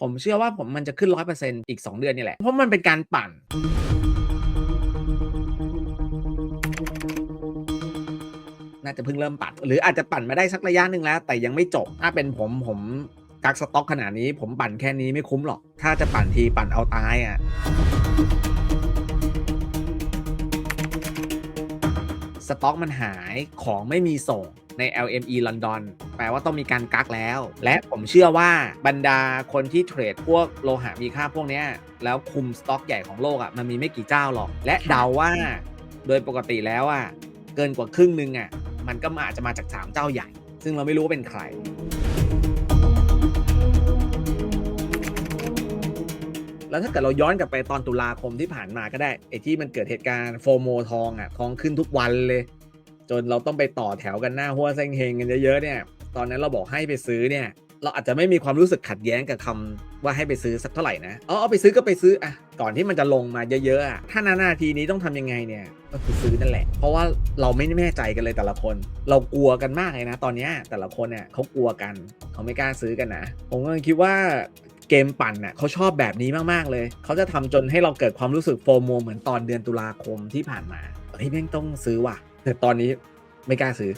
ผมเชื่อว่าผมมันจะขึ้นร้อยเปอีก 2 เดือนนี่แหละ เพราะมันเป็นการปั่น น่าจะเพิ่งเริ่มปั่น หรืออาจจะปั่นมาได้สักระยะหนึ่งแล้ว แต่ยังไม่จบ ถ้าเป็นผมผมกักสต็อกขนาดนี้ ผมปั่นแค่นี้ไม่คุ้มหรอก ถ้าจะปั่นทีปั่นเอาตายอะ่ะ สต็อกมันหายของไม่มีส่งใน LME ลอนดอนแปลว่าต้องมีการกักแล้ว และผมเชื่อว่าบรรดาคนที่เทรดพวกโลหะมีค่าพวกนี้แล้วคุมสต็อกใหญ่ของโลกอะ่ะมันมีไม่กี่เจ้าหรอก และเดาว่าโดยปกติแล้วอะ่ะเกินกว่าครึ่งนึงอะ่ะมันก็อาจจะมาจาก 3 เจ้าใหญ่ ซึ่งเราไม่รู้ว่าเป็นใคร แล้วถ้าเกิดเราย้อนกลับไปตอนตุลาคมที่ผ่านมาก็ได้ไอ้ที่มันเกิดเหตุการณ์โฟโมทองอะทองขึ้นทุกวันเลย จนเราต้องไปต่อแถวกันหน้าหัวเซ็งเฮงกันเยอะๆเนี่ย ตอนนั้นเราบอกให้ไปซื้อเนี่ย เราอาจจะไม่มีความรู้สึกขัดแย้งกับคำว่าให้ไปซื้อสักเท่าไหร่นะเอเอาไปซื้อก็ไปซื้ออะก่อนที่มันจะลงมาเยอะๆอะถ้านานาทีนี้ต้องทำยังไงเนี่ยก็คือซื้อนั่นแหละ เพราะว่าเราไม่แน่ใจกันเลยแต่ละคน เรากลัวกันมากเลยนะ ตอนนี้แต่ละคนเนี่ยเขากลัวกันเขาไม่กล้าซื้อกันนะ ผมก็เลยคิดว่า เกมปั่นเน่ะเขาชอบแบบนี้มาก ๆ เลย เขาจะทำจนให้เราเกิดความรู้สึกโฟโมเหมือนตอนเดือนตุลาคมที่ผ่านมาเฮ้ยแม่งต้องซื้อว่ะ แต่ตอนนี้ไม่กล้าซื้อ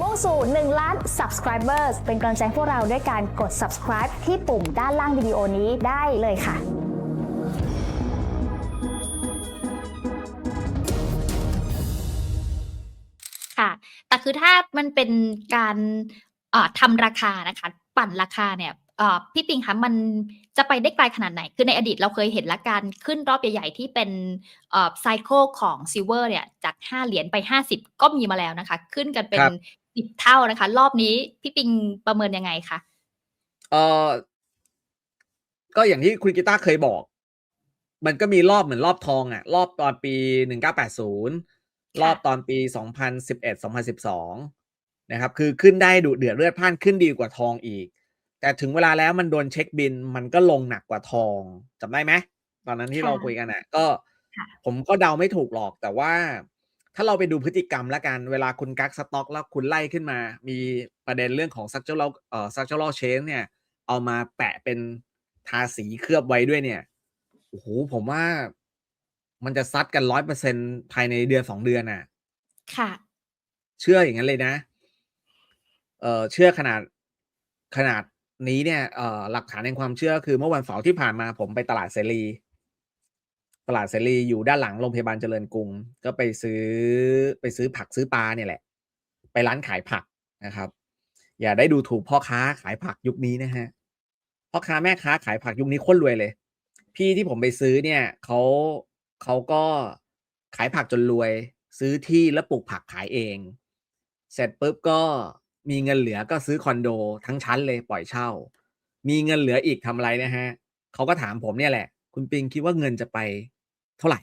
มุ่งสู่ 1 ล้าน subscribers เป็นกำลังใจพวกเราด้วยการกด subscribe ที่ปุ่มด้านล่างวิดีโอนี้ได้เลยค่ะ คือถ้ามันเป็นการเอ่อทำราคานะคะ ปั่นราคาเนี่ยเอ่อพี่ปิงคะมันจะไปได้ไกลขนาดไหน คือในอดีตเราเคยเห็นละการขึ้นรอบใหญ่ๆ ที่เป็นเอ่อไซเคิลของซิลเวอร์เนี่ยจาก 5 เหรียญไป 50 ก็มีมาแล้วนะคะ ขึ้นกันเป็นครับ10เท่านะคะ รอบนี้พี่ปิงประเมินยังไงคะเออก็อย่างที่คุณกีตาร์เคยบอก มันก็มีรอบเหมือนรอบทองอะ่ะ รอบตอนปี 1980 รอบตอนปี 2011 2012 นะครับ คือขึ้นได้ดุเดือดเลือดพล่านขึ้นดีกว่าทองอีก แต่ถึงเวลาแล้วมันโดนเช็คบินมันก็ลงหนักกว่าทองจำได้ไหมตอนนั้นที่ค่ะเราคุยกันอะ ก็ค่ะผมก็เดาไม่ถูกหรอกแต่ว่า ถ้าเราไปดูพฤติกรรมแล้วกัน เวลาคุณกักสต็อกแล้วคุณไล่ขึ้นมา มีประเด็นเรื่องของ structural เอ่อ structural change เนี่ย เอามาแปะเป็นทาสีเคลือบไว้ด้วยเนี่ยโอ้โหผมว่า มันจะซัดกันร้อยเปอร์เซ็นภายในเดือนสองเดือนน่ะ ค่ะ เชื่ออย่างนั้นเลยนะ เออเชื่อขนาดขนาดนี้เนี่ยเอ่อหลักฐานในความเชื่อคือเมื่อวันเสาร์ที่ผ่านมาผมไปตลาดเสรี ตลาดเสรีอยู่ด้านหลังโรงพยาบาลเจริญกรุง ก็ไปซื้อไปซื้อผักซื้อปลาเนี่ยแหละ ไปร้านขายผักนะครับ อย่าได้ดูถูกพ่อค้าขายผักยุคนี้นะฮะพ่อค้าแม่ค้าขายผักยุคนี้โคตรรวยเลย พี่ที่ผมไปซื้อเนี่ยเขา เขาก็ขายผักจนรวย ซื้อที่แล้วปลูกผักขายเอง เสร็จปุ๊บก็มีเงินเหลือก็ซื้อคอนโด ทั้งชั้นเลยปล่อยเช่า มีเงินเหลืออีกทำอะไรนะฮะเขาก็ถามผมเนี่ยแหละ คุณปิงคิดว่าเงินจะไปเท่าไหร่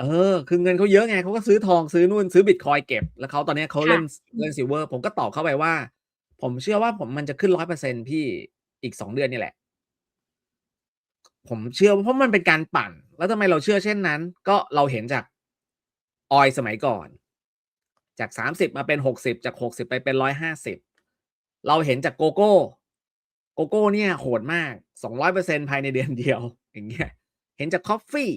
เออ คือเงินเขาเยอะไงเขาก็ซื้อทองซื้อนู่นซื้อบิตคอยเก็บ แล้วเขาตอนนี้เขาค่ะเล่นเล่นซิลเวอร์ผมก็ตอบเข้าไปว่า ผมเชื่อว่าผมมันจะขึ้นร้อยเปอร์เซ็นพี่อีกสองเดือนนี่แหละ ผมเชื่อเพราะมันเป็นการปั่น แล้วทำไมเราเชื่อเช่นนั้น ก็เราเห็นจากออยสมัยก่อน จากสามสิบมาเป็นหกสิบจากหกสิบไปเป็นร้อยห้าสิบเราเห็นจากโกโก้ โกโก้เนี่ยโหดมากสองร้อยเปอร์เซ็นภายในเดือนเดียว อย่างเงี้ยเห็นจากคอฟฟี่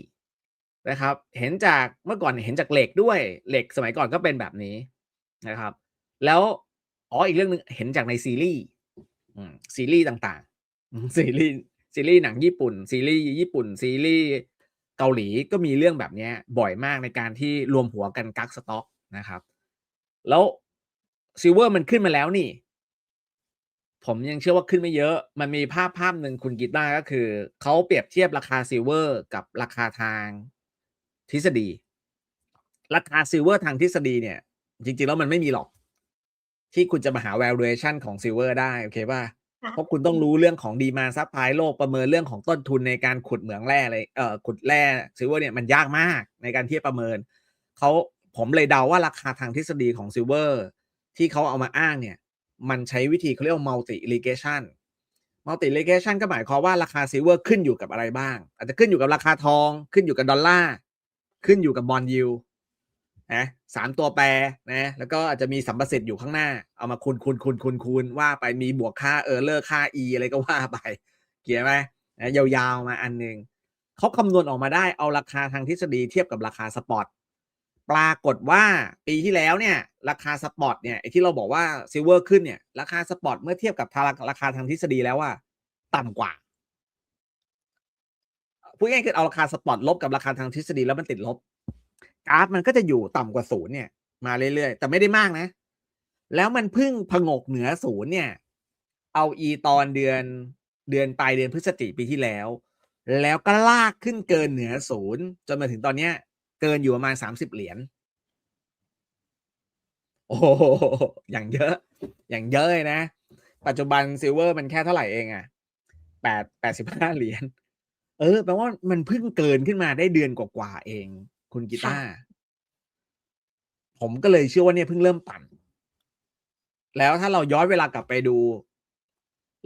นะครับ เห็นจากเมื่อก่อนเห็นจากเหล็กด้วย เหล็กสมัยก่อนก็เป็นแบบนี้นะครับ แล้วอ๋ออีกเรื่องหนึ่งเห็นจากในซีรีส์ซีรีส์ต่างๆ ซีรีส์ซีรีส์หนังญี่ปุ่น ซีรีส์ญี่ปุ่น ซีรีส์ เกาหลีก็มีเรื่องแบบนี้บ่อยมากในการที่รวมหัวกันกักสต็อกนะครับ แล้วซิลเวอร์มันขึ้นมาแล้วนี่ ผมยังเชื่อว่าขึ้นไม่เยอะ มันมีภาพภาพหนึ่งคุณกีตาร์ก็คือ เขาเปรียบเทียบราคาซิลเวอร์กับราคาทางทฤษฎี ราคาซิลเวอร์ทางทฤษฎีเนี่ย จริงๆแล้วมันไม่มีหรอก ที่คุณจะมาหา valuation ของซิลเวอร์ได้ โอเคป่ะ เพราะคุณต้องรู้เรื่องของดีมาซัพพลายโลกประเมินเรื่องของต้นทุนในการขุดเหมืองแร่เลยเอ่อขุดแร่ซิลเวอร์เนี่ยมันยากมากในการที่จะประเมินเขาผมเลยเดาว่าราคาทางทฤษฎีของซิลเวอร์ที่เขาเอามาอ้างเนี่ย มันใช้วิธีเขาเรียกว่า multi irrigation multi irrigation ก็หมายความว่าราคาซิลเวอร์ขึ้นอยู่กับอะไรบ้าง อาจจะขึ้นอยู่กับราคาทอง ขึ้นอยู่กับดอลลาร์ขึ้นอยู่กับบอลยู นะสามตัวแปรนะแล้วก็อาจจะมีสัมประสิทธิ์อยู่ข้างหน้า เอามาคูณคูณคูณคูณคูณว่าไปมีบวกค่าเออร์เลอร์ค่า e อะไรก็ว่าไปเกี่ยวไหมนะยาวๆมาอันหนึ่งเขาคำนวณออกมาได้เอาราคาทางทฤษฎีเทียบกับราคาสปอตปรากฏว่าปีที่แล้วเนี่ยราคาสปอตเนี่ยไอที่เราบอกว่าซิลเวอร์ขึ้นเนี่ยราคาสปอตเมื่อเทียบกับาราคาทางทฤษฎีแล้วว่า ต่ำกว่าพูดง่ายๆคือเอาราคาสปอตลบกับราคาทางทฤษฎีแล้วมันติดลบ กราฟมันก็จะอยู่ต่ำกว่าศูนย์เนี่ย มาเรื่อยๆ แต่ไม่ได้มากนะ แล้วมันพิ่งผงกเหนือศูนย์เนี่ย เอาอีตอนเดือนเดือนปลายเดือนพฤศจิกปีที่แล้ว แล้วก็ลากขึ้นเกินเหนือศูนย์จนมาถึงตอนเนี้ย เกินอยู่ประมาณสามสิบเหรียญโอ้อย่างเยอะ อย่างเยอะเลยนะ ปัจจุบันซิลเวอร์มันแค่เท่าไหร่เองอะแปดแปดสิบห้าเหรียญ เออ แปลว่ามันเพิ่งเกินขึ้นมาได้เดือนกว่าๆเอง คุณกีตาร์ผมก็เลยเชื่อว่าเนี่ยเพิ่งเริ่มปั่น แล้วถ้าเราย้อนเวลากลับไปดู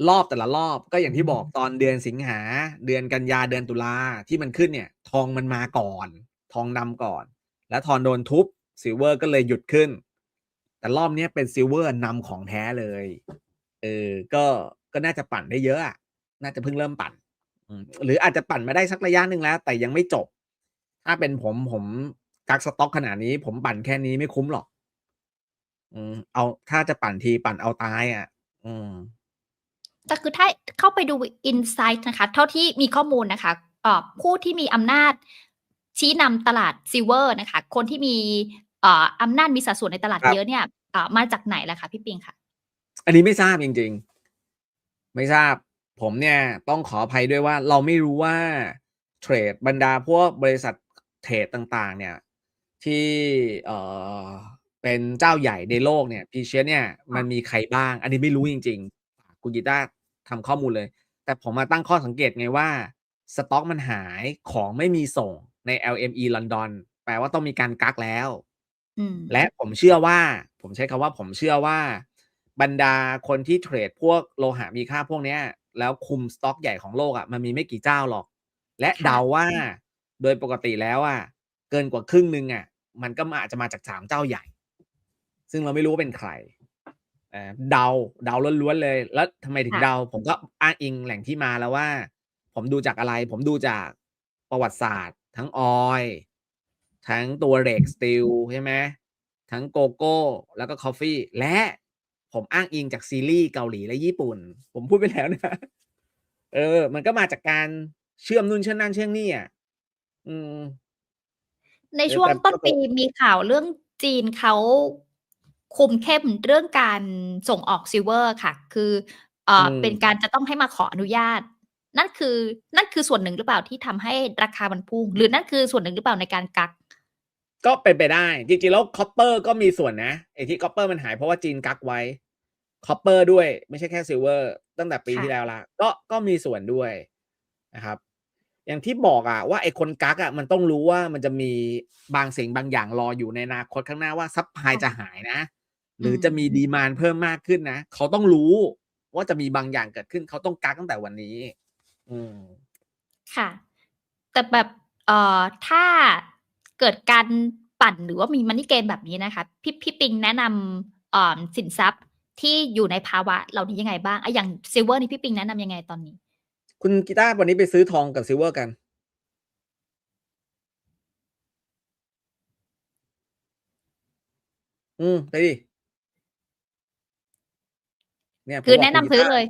รอบแต่ละรอบก็อย่างที่บอกตอนเดือนสิงหา เดือนกันยาเดือนตุลาที่มันขึ้นเนี่ย ทองมันมาก่อน ทองนำก่อน แล้วทองโดนทุบซิลเวอร์ก็เลยหยุดขึ้น แต่รอบเนี้ยเป็นซิลเวอร์นำของแท้เลยเออก็ก็น่าจะปั่นได้เยอะอะน่าจะเพิ่งเริ่มปั่นอืมหรืออาจจะปั่นมาได้สักระยะหนึ่งแล้ว แต่ยังไม่จบ ถ้าเป็นผมผมกักสต็อกขนาดนี้ ผมปั่นแค่นี้ไม่คุ้มหรอก อืม เอาถ้าจะปั่นทีปั่นเอาตายอะ อืมแต่คือถ้าเข้าไปดู Insight นะคะ เท่าที่มีข้อมูลนะคะเอ่อผู้ที่มีอำนาจชี้นำตลาดซิลเวอร์นะคะ คนที่มีเอ่ออำนาจมีสัดส่วนในตลาดครับเยอะเนี่ยเอ่อมาจากไหนล่ะคะพี่ปิงค่ะอันนี้ไม่ทราบจริง ๆ ไม่ทราบ ผมเนี่ยต้องขออภัยด้วยว่าเราไม่รู้ว่าเทรดบรรดาพวกบริษัท เทรดต่างๆ เนี่ยที่เอ่อเป็นเจ้าใหญ่ในโลกเนี่ยพีเชียเนี่ยมันมีใครบ้าง อันนี้ไม่รู้จริงๆคุณกีตาร์ทำข้อมูลเลย แต่ผมมาตั้งข้อสังเกตไงว่าสต็อกมันหายของไม่มีส่งใน LME ลอนดอนแปลว่าต้องมีการกักแล้วอืมและผมเชื่อว่า ผมใช้คำว่าผมเชื่อว่า บรรดาคนที่เทรดพวกโลหะมีค่าพวกเนี้ย แล้วคุมสต็อกใหญ่ของโลกอะ่ะมันมีไม่กี่เจ้าหรอก และค่ะเดาว่า โดยปกติแล้วอะเกินกว่าครึ่งหนึ่งอะ มันก็มาอาจจะมาจากสามเจ้าใหญ่ ซึ่งเราไม่รู้ว่าเป็นใครเอ่อเดาเดาล้วนๆเลย แล้วทำไมถึงค่ะเดา ผมก็อ้างอิงแหล่งที่มาแล้วว่า ผมดูจากอะไร ผมดูจากประวัติศาสตร์ ทั้งออยล์ทั้งตัวเร็กสตีลใช่ไหมทั้งโกโก้ แล้วก็คอฟฟี่ และผมอ้างอิงจากซีรีส์เกาหลีและญี่ปุ่น ผมพูดไปแล้วนะ เออ มันก็มาจากการเชื่อมนู่นเชื่อมนั่นเชื่อมนี่อะ อืม ในช่วงแต่ต้นแต่ปีมีข่าวเรื่องจีนเขาคุมเข้มเรื่องการส่งออกซิลเวอร์ค่ะ คือเอ่ออมเป็นการจะต้องให้มาขออนุญาต นั่นคือ นั่นคือส่วนหนึ่งหรือเปล่าที่ทำให้ราคามันพุ่ง หรือนั่นคือส่วนหนึ่งหรือเปล่าในการกัก ก็เป็นไปได้ จริงๆแล้วคอปเปอร์ก็มีส่วนนะไอ้ที่คอปเปอร์มันหายเพราะว่าจีนกักไว้คอปเปอร์ด้วยไม่ใช่แค่ซิลเวอร์ตั้งแต่ปีค่ะที่แล้วละก็ก็มีส่วนด้วยนะครับ อย่างที่บอกอะว่าไอ้คนกักอะมันต้องรู้ว่ามันจะมีบางสิ่งบางอย่างรออยู่ในอนาคตข้างหน้าว่าซัพพลายจะหายนะ หรือจะมีดีมานเพิ่มมากขึ้นนะ เขาต้องรู้ว่าจะมีบางอย่างเกิดขึ้น เขาต้องกักตั้งแต่วันนี้ อืมค่ะ แต่แบบเอ่อถ้าเกิดการปั่นหรือว่ามีมันนี่เกมแบบนี้นะคะพี่พี่ปิงแนะนำเอ่อสินทรัพย์ที่อยู่ในภาวะเหล่านี้ยังไงบ้างอะอย่างซิลเวอร์นี่พี่ปิงแนะนำยังไงตอนนี้ คุณกีตาร์วันนี้ไปซื้อทองกับซิลเวอร์กัน อืม ไปดิเนี่ยผมคือบอกแนะนำคุณซื้อกีตาร์เลย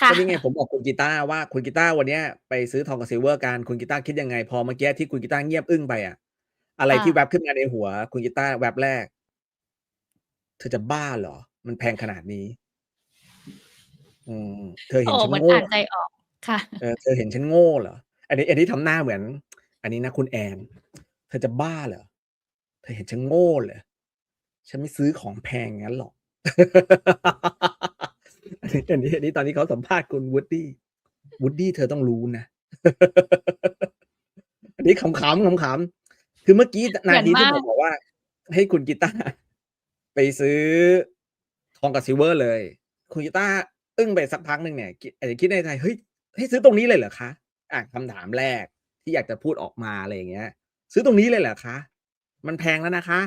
ค่ะ ก็นี่ไงผมบอกคุณกีตาร์ว่าคุณกีตาร์วันเนี้ยไปซื้อทองกับซิลเวอร์กันคุณกีตาร์คิดยังไง พอเมื่อกี้ที่คุณกีตาร์เงียบอึ้งไปอะอะไรอ่าที่แวบขึ้นมาในหัว คุณกีตาร์แวบแรก เธอจะบ้าเหรอ มันแพงขนาดนี้ อืม เธอเห็นโอ้ฉันเหมือนโง่อ่านใจออก ค่ะ เออเธอเห็นฉันโง่เหรอ อันนี้ อันนี้ทำหน้าเหมือน อันนี้นะคุณแอน เธอจะบ้าเหรอ เธอเห็นฉันโง่เหรอ ฉันไม่ซื้อของแพงงั้นหรอก อันนี้อันนี้อันนี้ตอนนี้เขาสัมภาษณ์คุณวูดดี้ วูดดี้เธอต้องรู้นะ อันนี้ขำๆขำๆคือเมื่อกี้นาทีที่เหมืผอนมากมบอกว่า ให้คุณกีตาร์ไปซื้อทองกับซิลเวอร์เลย คุณกีตาร์อึ้งไปสักพักหนึ่งเนี่ยคิดอาจจะคิดในใจเฮ้ย ให้ซื้อตรงนี้เลยเหรอคะอะคำถามแรกที่อยากจะพูดออกมาอะไรอย่างเงี้ย ซื้อตรงนี้เลยเหรอคะมันแพงแล้วนะคะ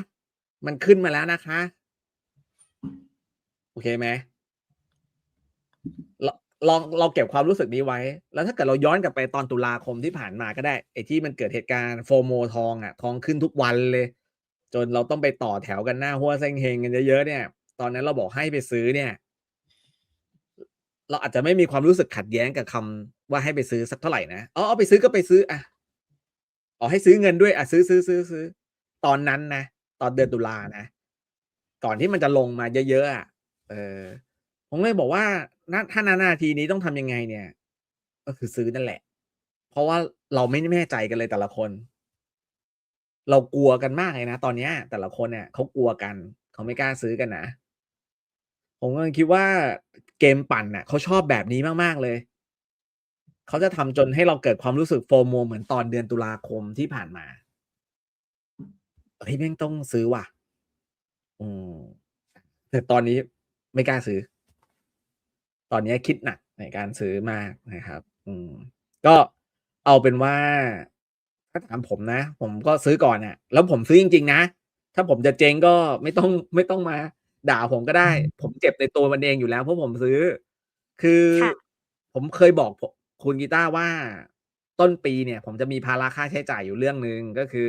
มันขึ้นมาแล้วนะคะ โอเคไหมลลองเราเก็บความรู้สึกนี้ไว้ แล้วถ้าเกิดเราย้อนกลับไปตอนตุลาคมที่ผ่านมาก็ได้ไอ้ที่มันเกิดเหตุการณ์โฟโมทองอะ ทองขึ้นทุกวันเลย จนเราต้องไปต่อแถวกันหน้าหัวเซ็งเฮงกันเยอะๆเนี่ย ตอนนั้นเราบอกให้ไปซื้อเนี่ย เราอาจจะไม่มีความรู้สึกขัดแย้งกับคำว่าให้ไปซื้อสักเท่าไหร่นะอ๋อเอาไปซื้อก็ไปซื้ออะอ๋อให้ซื้อเงินด้วยอะซื้อซื้อซื้อซื้อตอนนั้นนะตอนเดือนตุลานะก่อนที่มันจะลงมาเยอะๆอะเออผมเลยบอกว่าณถ้านานาทีนี้ต้องทำยังไงเนี่ย ก็คือซื้อนั่นแหละ เพราะว่าเราไม่แน่ใจกันเลยแต่ละคน เรากลัวกันมากเลยนะตอนเนี้ย แต่ละคนเนี่ยเขากลัวกัน เขาไม่กล้าซื้อกันนะ ผมก็คิดว่าเกมปั่นน่ะเขาชอบแบบนี้มาก ๆ เลย เขาจะทำจนให้เราเกิดความรู้สึกโฟโมเหมือนตอนเดือนตุลาคมที่ผ่านมาเฮ้ยแม่งต้องซื้อว่ะ อืมแต่ตอนนี้ไม่กล้าซื้อ ตอนนี้คิดหนักในการซื้อมากนะครับ อืม ก็เอาเป็นว่าถ้าถามผมนะ ผมก็ซื้อก่อนน่ะ แล้วผมซื้อจริง ๆ นะ ถ้าผมจะเจ๊งก็ไม่ต้องไม่ต้องมา ด่าผมก็ได้ ผมเจ็บในตัวมันเองอยู่แล้วเพราะผมซื้อ คือค่ะผมเคยบอกผมคุณกีตาร์ว่าต้นปีเนี่ย ผมจะมีภาระค่าใช้จ่ายอยู่เรื่องหนึ่งก็คือ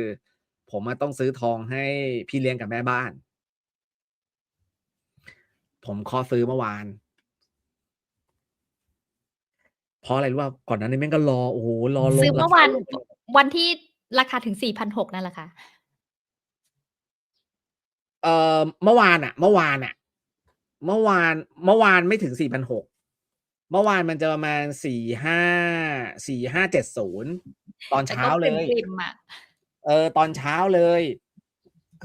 ผมอะต้องซื้อทองให้พี่เลี้ยงกับแม่บ้าน ผมขอซื้อเมื่อวานเพราะอะไรรู้ป่ะก่อนหนั้านนี่แม่งก็รอโอ้โหรอลงซื้อเมื่อวานรคลงวันที่ราคาถึง4,600นั่นแหละค่ะ เอ่อเมื่อวานอะเมื่อวานอะเมื่อวานเมื่อวานไม่ถึงสี่พันหกเมื่อวานมันจะประมาณสี่ห้าสี่ห้าเจ็ดศูนย์ตอนแต่เช้าก็เลยปริมๆอะเออ ตอนเช้าเลย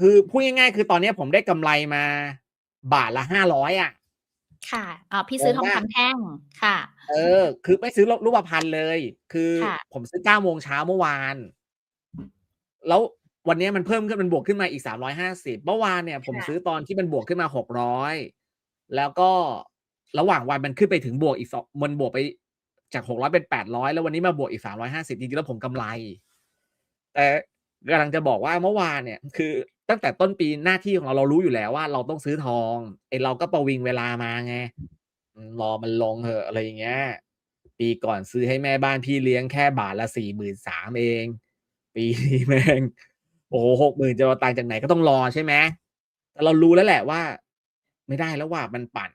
คือพูดง่ายๆคือตอนเนี้ยผมได้กำไรมาบาทละห้าร้อยอะ ค่ะอ่าพี่ซื้อทองงงมากคำแท่งค่ะ เออ คือไม่ซื้อรูปพันธ์เลย คือค่ะผมซื้อเก้าโมงเช้าเมื่อวาน แล้ว วันเนี้ยมันเพิ่มขึ้นมันบวกขึ้นมาอีกสามร้อยห้าสิบเมื่อวานเนี่ย ผมซื้อตอนที่มันบวกขึ้นมาหกร้อยแล้วก็ระหว่างวันมันขึ้นไปถึงบวกอีกสองมันบวกไปจากหกร้อยเป็นแปดร้อยแล้ววันนี้มาบวกอีกสามร้อยห้าสิบจริงๆแล้วผมกำไร แต่กำลังจะบอกว่าเมื่อวานเนี่ย คือตั้งแต่ต้นปีหน้าที่ของเราเรารู้อยู่แล้วว่า เราต้องซื้อทองไอเราก็ประวิงเวลามาไงอืมรอมันลงเถอะอะไรอย่างเงี้ยปีก่อนซื้อให้แม่บ้านพี่เลี้ยงแค่บาทละสี่หมื่นสามเอง ปีนี้แม่ง โอ้โหหกหมื่นจะเอาตังค์จากไหนก็ต้องรอใช่ไหมแต่เรารู้แล้วแหละว่า ไม่ได้แล้วว่ามันปั่น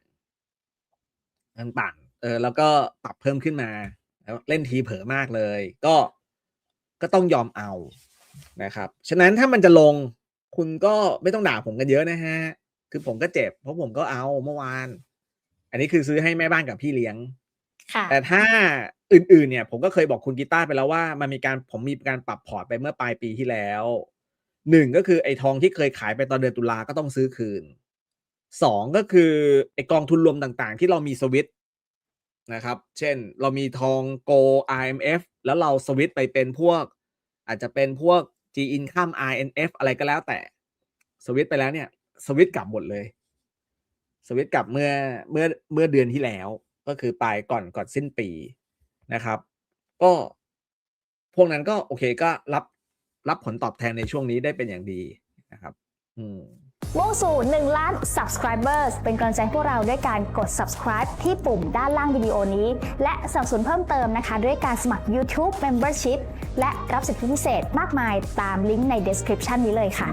มันปั่น เออ แล้วก็ปรับเพิ่มขึ้นมา แล้วเล่นทีเผลอมากเลย ก็ก็ต้องยอมเอานะครับ ฉะนั้นถ้ามันจะลงคุณก็ไม่ต้องด่าผมกันเยอะนะฮะ คือผมก็เจ็บ เพราะผมก็เอาเมื่อวาน อันนี้คือซื้อให้แม่บ้านกับพี่เลี้ยงค่ะแต่ถ้าอื่นๆ เนี่ย ผมก็เคยบอกคุณกีตาร์ไปแล้วว่า มันมีการผมมีการปรับพอร์ตไปเมื่อปลายปีที่แล้ว หนึ่งก็คือไอ้ทองที่เคยขายไปตอนเดือนตุลาก็ต้องซื้อคืนสองก็คือไอ้กองทุนรวมต่างๆ ที่เรามีสวิตนะครับ เช่นเรามีทองโก IMF แล้วเราสวิตไปเป็นพวก อาจจะเป็นพวก G Income INF อะไรก็แล้วแต่สวิตไปแล้วเนี่ยสวิตกลับหมดเลย สวิตกลับเมื่อเมื่อเมื่อเดือนที่แล้ว ก็คือปลายก่อนก่อนสิ้นปีนะครับ ก็พวกนั้นก็โอเคก็รับ รับผลตอบแทนในช่วงนี้ได้เป็นอย่างดีนะครับ อืมมุ่งสู่1ล้าน subscribers เป็นกำลังใจพวกเราด้วยการกด subscribe ที่ปุ่มด้านล่างวิดีโอนี้ และสนับสนุนเพิ่มเติมนะคะ ด้วยการสมัคร YouTube Membership และรับสิทธิพิเศษมากมายตามลิงก์ใน description นี้เลยค่ะ